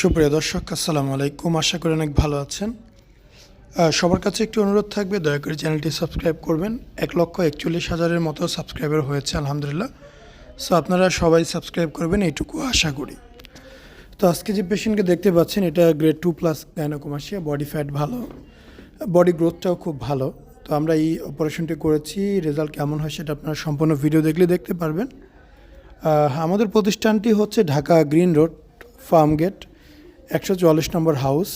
সুপ্রিয় দর্শক, আসসালামু আলাইকুম। আশা করি অনেক ভালো আছেন। সবার কাছে একটি অনুরোধ থাকবে, দয়া করে চ্যানেলটি সাবস্ক্রাইব করবেন। এক লক্ষ একচল্লিশ হাজারের মতো সাবস্ক্রাইবার হয়েছে, আলহামদুলিল্লাহ। সো আপনারা সবাই সাবস্ক্রাইব করবেন, এইটুকু আশা করি। তো আজকে যে পেশেন্টকে দেখতে পাচ্ছেন, এটা grade two plus gynaecomastia body fat ভালো। বডি গ্রোথটাও খুব ভালো। তো আমরা এই অপারেশনটি করেছি রেজাল্ট কেমন হয় সেটা আপনারা সম্পূর্ণ ভিডিও দেখলে দেখতে পারবেন। আমাদের প্রতিষ্ঠানটি হচ্ছে Dhaka Green Road Farm Gate. একশো চুয়াল্লিশ নম্বর হাউস,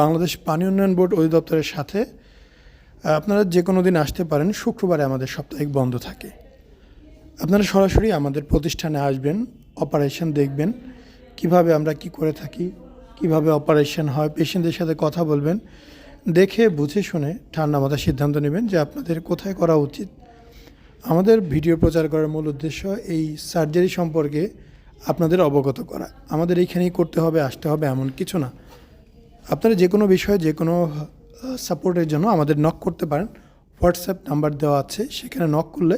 বাংলাদেশ পানি উন্নয়ন বোর্ড অধিদপ্তরের সাথে আপনারা যে কোনো দিন আসতে পারেন, শুক্রবারে আমাদের সাপ্তাহিক বন্ধ থাকে। আপনারা সরাসরি আমাদের প্রতিষ্ঠানে আসবেন অপারেশন দেখবেন, কীভাবে আমরা কি করে থাকি, কীভাবে অপারেশন হয় পেশেন্টদের সাথে কথা বলবেন, দেখে, বুঝে শুনে ঠান্ডা মাথায় সিদ্ধান্ত নেবেন যে আপনাদের কোথায় করা উচিত। আমাদের ভিডিও প্রচার করার মূল উদ্দেশ্য এই সার্জারি সম্পর্কে আপনাদের অবগত করা। আমাদের এইখানেই করতে হবে, আসতে হবে এমন কিছু না। আপনারা যে কোনো বিষয়ে, যে কোনো সাপোর্টের জন্য আমাদের নক করতে পারেন। হোয়াটসঅ্যাপ নাম্বার দেওয়া আছে, সেখানে নক করলে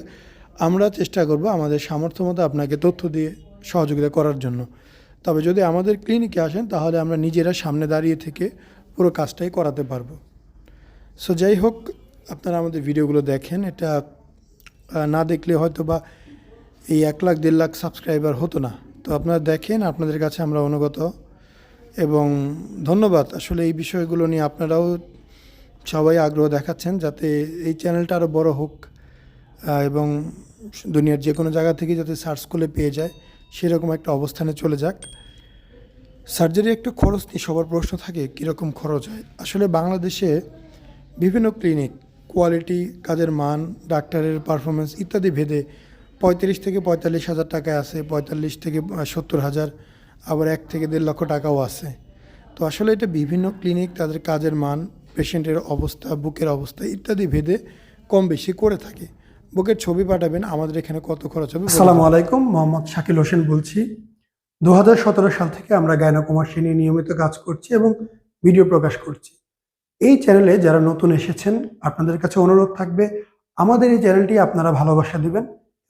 আমরা চেষ্টা করব আমাদের সামর্থ্য মতো আপনাকে তথ্য দিয়ে সহযোগিতা করার জন্য। তবে যদি আমাদের ক্লিনিকে আসেন, তাহলে আমরা নিজেরা সামনে দাঁড়িয়ে থেকে পুরো কাজটাই করাতে পারব। সো যাই হোক, আপনারা আমাদের ভিডিওগুলো দেখেন। এটা না দেখলে হয়তো বা এই এক লাখ, দেড় লাখ সাবস্ক্রাইবার হতো না। তো আপনারা দেখেন, আপনাদের কাছে আমরা অনুগত। এবং ধন্যবাদ, আসলে এই বিষয়গুলো নিয়ে আপনারাও সবাই আগ্রহ দেখাচ্ছেন যাতে এই চ্যানেলটা আরও বড় হোক এবং দুনিয়ার যে কোনো জায়গা থেকে যাতে সার্চ করলে পেয়ে যায়, সেরকম একটা অবস্থানে চলে যাক। সার্জারি একটু খরচ নিয়ে সবার প্রশ্ন থাকে, কীরকম খরচ হয়? আসলে বাংলাদেশে বিভিন্ন ক্লিনিক, কোয়ালিটি, কাজের মান, ডাক্তারের পারফরমেন্স ইত্যাদি ভেদে পঁয়ত্রিশ থেকে পঁয়তাল্লিশ হাজার টাকায় আছে, পঁয়তাল্লিশ থেকে সত্তর হাজার, আবার এক থেকে দেড় লক্ষ টাকাও আছে। তো আসলে এটা বিভিন্ন ক্লিনিক তাদের কাজের মান পেশেন্টের অবস্থা, বুকের অবস্থা ইত্যাদি ভেদে কম বেশি করে থাকে। বুকের ছবি পাঠাবেন, আমাদের এখানে কত খরচ হবে আসসালামু আলাইকুম, মোহাম্মদ শাকিল হোসেন বলছি। দু হাজার সতেরো সাল থেকে আমরা গায়নাকুমাসী নিয়ে নিয়মিত কাজ করছি এবং ভিডিও প্রকাশ করছি। এই চ্যানেলে যারা নতুন এসেছেন, আপনাদের কাছে অনুরোধ থাকবে, আমাদের এই চ্যানেলটি আপনারা ভালোবাসা দিবেন।